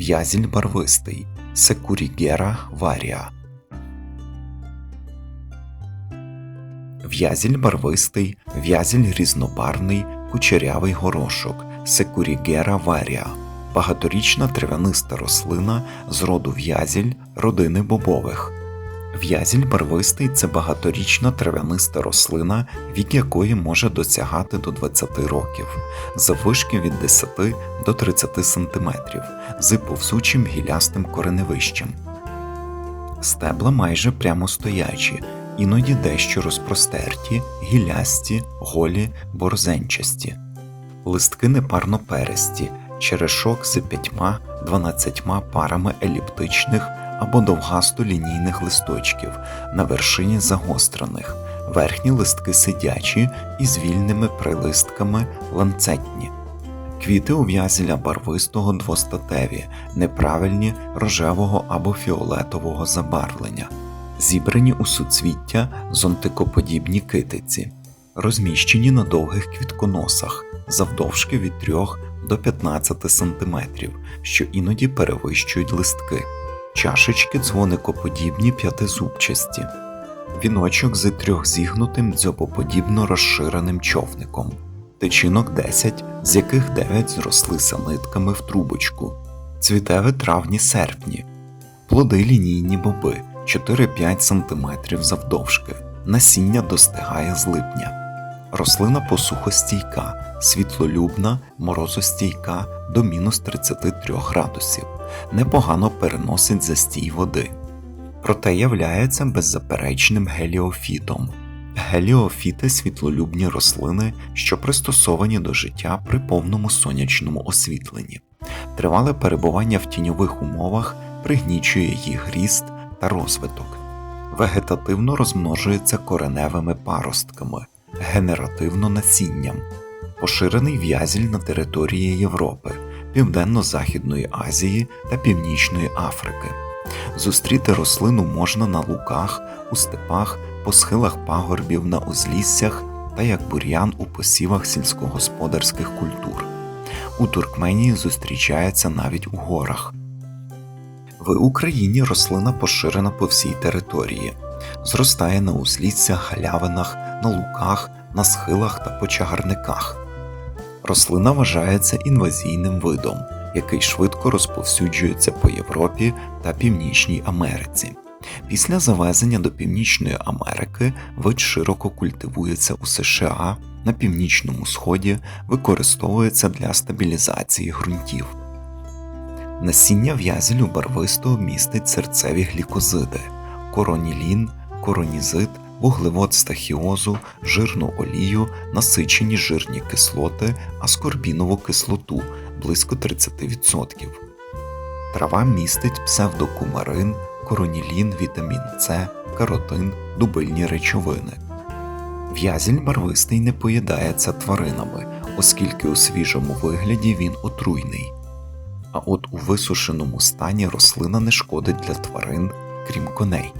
в'язіль барвистий, секурігера варіа. В'язіль барвистий, в'язіль різнобарний, кучерявий горошок, секурігера варіа. Багаторічна трав'яниста рослина з роду в'язіль родини бобових. В'язіль барвистий це багаторічна трав'яниста рослина, вік якої може досягати до 20 років, заввишки від 10 до 30 см, з повзучим гілястим кореневищем. Стебла майже прямостоячі, іноді дещо розпростерті, гілясті, голі, борзенчасті. Листки непарнопересті, черешок з 5-12 парами еліптичних або довгасто-лінійних листочків, на вершині загострених, верхні листки сидячі і з вільними прилистками ланцетні. Квіти у в'язіля барвистого двостатеві, неправильні рожевого або фіолетового забарвлення, зібрані у суцвіття зонтикоподібні китиці, розміщені на довгих квітконосах завдовжки від 3 до 15 см, що іноді перевищують листки. Чашечки дзвоникоподібні п'ятизубчасті, віночок з трьохзігнутим дзьобоподібно розширеним човником, тичинок 10, з яких 9 зрослися нитками в трубочку, цвіте в травні-серпні, плоди лінійні боби 4-5 см завдовжки, насіння достигає з липня. Рослина посухостійка, світлолюбна, морозостійка до мінус 33 градусів, непогано переносить застій води. Проте являється беззаперечним геліофітом. Геліофіти світлолюбні рослини, що пристосовані до життя при повному сонячному освітленні. Тривале перебування в тіньових умовах пригнічує їх ріст та розвиток. Вегетативно розмножується кореневими паростками генеративно насінням, поширений в'язіль на території Європи, Південно-Західної Азії та Північної Африки. Зустріти рослину можна на луках, у степах, по схилах пагорбів на узліссях та як бур'ян у посівах сільськогосподарських культур. У Туркменії зустрічається навіть у горах. В Україні рослина поширена по всій території, зростає на узліссях, галявинах, на луках, на схилах та по чагарниках. Рослина вважається інвазійним видом, який швидко розповсюджується по Європі та Північній Америці. Після завезення до Північної Америки вид широко культивується у США, на північному сході використовується для стабілізації ґрунтів. Насіння в'язелю барвистого містить серцеві глікозиди, коронілін, коронізит, вуглевод стахіозу, жирну олію, насичені жирні кислоти, аскорбінову кислоту близько 30%. Трава містить псевдокумарин, коронілін, вітамін С, каротин, дубильні речовини. В'язіль барвистий не поїдається тваринами, оскільки у свіжому вигляді він отруйний. А от у висушеному стані рослина не шкодить для тварин, крім коней.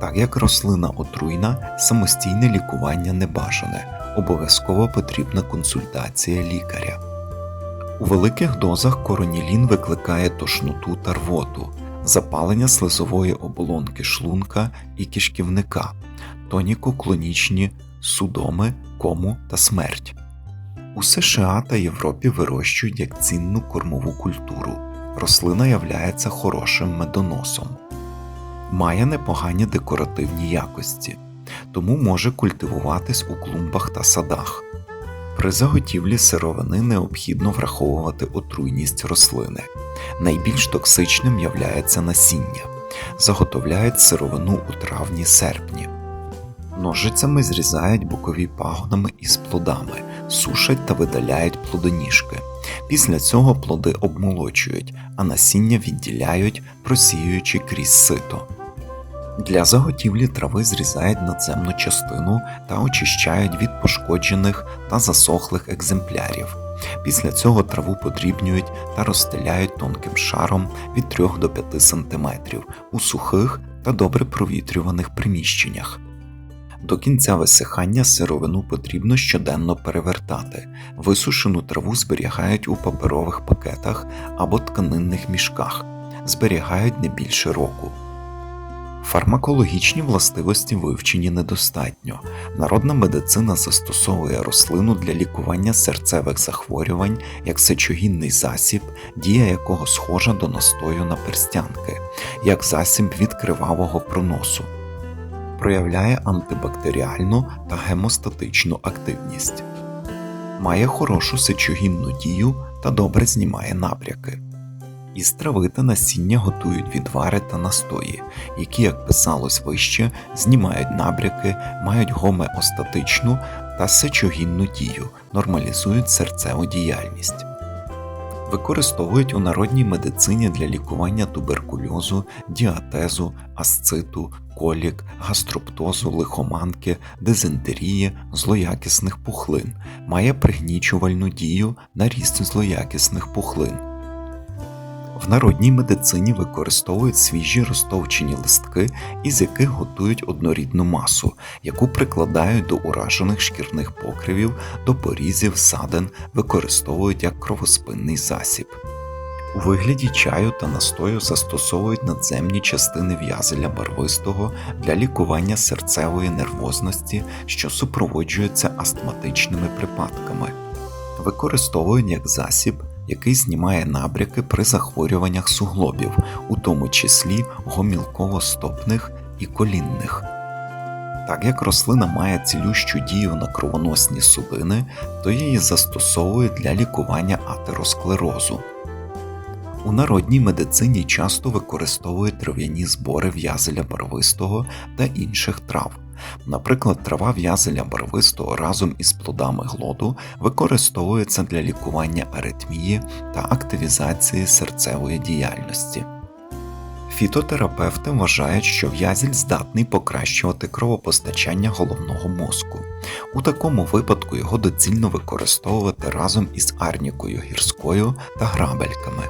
Так як рослина отруйна, самостійне лікування не бажане, обов'язково потрібна консультація лікаря. У великих дозах коронілін викликає тошноту та рвоту, запалення слизової оболонки шлунка і кишківника, тоніко-клонічні судоми, кому та смерть. У США та Європі вирощують як цінну кормову культуру. Рослина являється хорошим медоносом, має непогані декоративні якості, тому може культивуватись у клумбах та садах. При заготівлі сировини необхідно враховувати отруйність рослини. Найбільш токсичним являється насіння. Заготовляють сировину у травні-серпні. Ножицями зрізають бокові пагонами із плодами, сушать та видаляють плодоніжки. Після цього плоди обмолочують, а насіння відділяють, просіюючи крізь сито. Для заготівлі трави зрізають надземну частину та очищають від пошкоджених та засохлих екземплярів. Після цього траву подрібнюють та розстеляють тонким шаром від 3 до 5 см у сухих та добре провітрюваних приміщеннях. До кінця висихання сировину потрібно щоденно перевертати. Висушену траву зберігають у паперових пакетах або тканинних мішках, зберігають не більше року. Фармакологічні властивості вивчені недостатньо. Народна медицина застосовує рослину для лікування серцевих захворювань як сечогінний засіб, дія якого схожа до настою на перстянки, як засіб від кривавого проносу. Проявляє антибактеріальну та гемостатичну активність. Має хорошу сечогінну дію та добре знімає набряки. Із трави та насіння готують відвари та настої, які, як писалось вище, знімають набряки, мають гомеостатичну та сечогінну дію, нормалізують серцеву діяльність. Використовують у народній медицині для лікування туберкульозу, діатезу, асциту, колік, гастроптозу, лихоманки, дизентерії, злоякісних пухлин, має пригнічувальну дію на ріст злоякісних пухлин. В народній медицині використовують свіжі розтовчені листки, із яких готують однорідну масу, яку прикладають до уражених шкірних покривів, до порізів, садин, використовують як кровоспинний засіб. У вигляді чаю та настою застосовують надземні частини в'язеля барвистого для лікування серцевої нервозності, що супроводжується астматичними припадками. Використовують як засіб який знімає набряки при захворюваннях суглобів, у тому числі гомілково-стопних і колінних. Так як рослина має цілющу дію на кровоносні судини, то її застосовують для лікування атеросклерозу. У народній медицині часто використовують трав'яні збори в'язеля барвистого та інших трав. Наприклад, трава в'язеля барвистого разом із плодами глоду використовується для лікування аритмії та активізації серцевої діяльності. Фітотерапевти вважають, що в'язель здатний покращувати кровопостачання головного мозку. У такому випадку його доцільно використовувати разом із арнікою гірською та грабельками.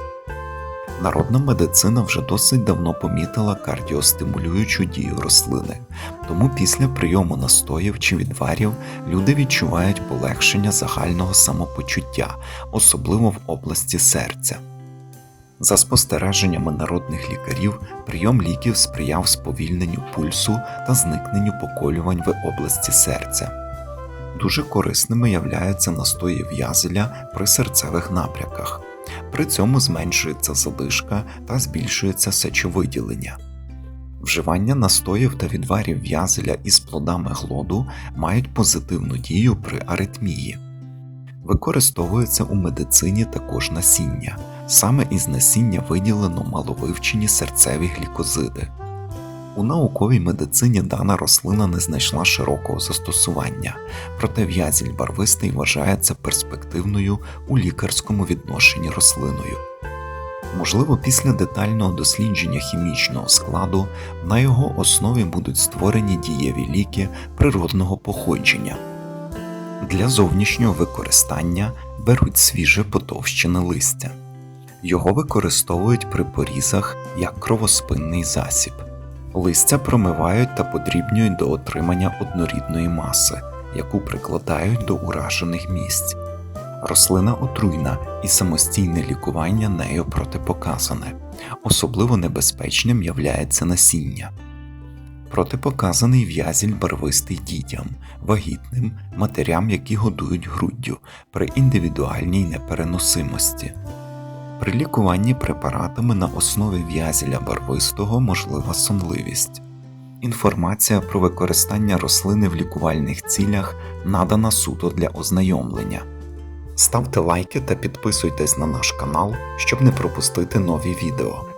Народна медицина вже досить давно помітила кардіостимулюючу дію рослини, тому після прийому настоїв чи відварів люди відчувають полегшення загального самопочуття, особливо в області серця. За спостереженнями народних лікарів, прийом ліків сприяв сповільненню пульсу та зникненню поколювань в області серця. Дуже корисними являються настої в'язеля при серцевих напряках. При цьому зменшується задишка та збільшується сечовиділення. Вживання настоїв та відварів в'язеля із плодами глоду мають позитивну дію при аритмії. Використовується у медицині також насіння. Саме із насіння виділено маловивчені серцеві глікозиди. У науковій медицині дана рослина не знайшла широкого застосування, проте в'язіль барвистий вважається перспективною у лікарському відношенні рослиною. Можливо, після детального дослідження хімічного складу на його основі будуть створені дієві ліки природного походження. Для зовнішнього використання беруть свіже потовщене листя. Його використовують при порізах як кровоспинний засіб. Листя промивають та подрібнюють до отримання однорідної маси, яку прикладають до уражених місць. Рослина отруйна і самостійне лікування нею протипоказане. Особливо небезпечним являється насіння. Протипоказаний в'язіль барвистий дітям, вагітним, матерям, які годують груддю при індивідуальній непереносимості. При лікуванні препаратами на основі в'язіля барвистого можлива сонливість. Інформація про використання рослини в лікувальних цілях надана суто для ознайомлення. Ставте лайки та підписуйтесь на наш канал, щоб не пропустити нові відео.